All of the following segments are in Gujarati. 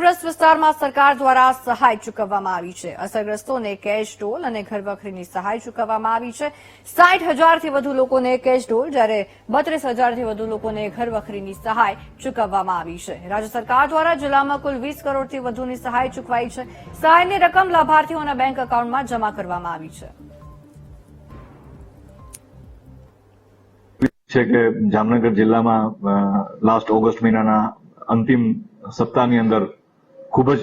પૂરગ્રસ્ત વિસ્તારમાં સરકાર દ્વારા સહાય ચૂકવવામાં આવી છે. અસરગ્રસ્તોને કેશ ડોલ અને ઘરવખરીની સહાય ચૂકવવામાં આવી છે. સાઠ હજારથી વધુ લોકોને કેશ ડોલ જ્યારે બત્રીસ હજારથી વધુ લોકોને ઘરવખરીની સહાય ચૂકવવામાં આવી છે. રાજ્ય સરકાર દ્વારા જિલ્લામાં કુલ વીસ કરોડથી વધુની સહાય ચૂકવાઈ છે. સહાયની રકમ લાભાર્થીઓના બેંક એકાઉન્ટમાં જમા કરવામાં આવી છે. છે કે જામનગર જિલ્લામાં લાસ્ટ ઓગસ્ટ મહિનાના અંતિમ સપ્તાહની અંદર ખૂબ જ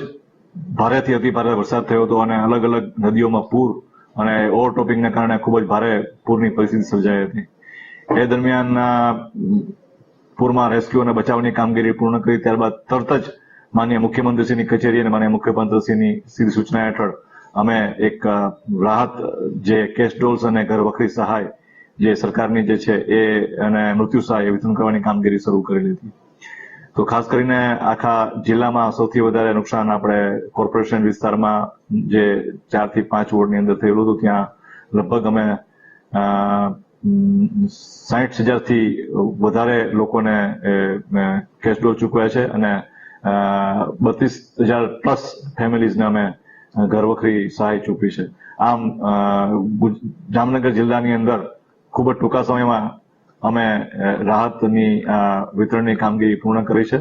ભારેથી અતિ ભારે વરસાદ થયો હતો અને અલગ અલગ નદીઓમાં પૂર અને ઓવરટોપિંગને કારણે ખૂબ જ ભારે પૂરની પરિસ્થિતિ સર્જાઈ હતી. એ દરમિયાન પૂરમાં રેસ્ક્યુ અને બચાવની કામગીરી પૂર્ણ કરી, ત્યારબાદ તરત જ માન્ય મુખ્યમંત્રીશ્રીની કચેરી અને માન્ય મુખ્યમંત્રીશ્રીની સીધી સૂચના હેઠળ અમે એક રાહત જે કેશ ડોલ્સ અને ઘર વખરી સહાય જે સરકારની જે છે એ અને મૃત્યુ સહાય વિતરણ કરવાની કામગીરી શરૂ કરેલી હતી. તો ખાસ કરીને આખા જિલ્લામાં સૌથી વધારે નુકસાન આપણે કોર્પોરેશન વિસ્તારમાં જે ચારથી પાંચ વોર્ડની અંદર થયેલું હતું, ત્યાં લગભગ અમે સાહીઠ હજારથી વધારે લોકોને કેશ ડોલ ચૂકવ્યા છે અને બત્રીસ હજાર પ્લસ ફેમિલીઝને અમે ઘરવખરી સહાય ચૂકવી છે. આમ જામનગર જિલ્લાની અંદર ખૂબ જ ટૂંકા સમયમાં અમે રાહતની વિતરણની કામગીરી પૂર્ણ કરી છે.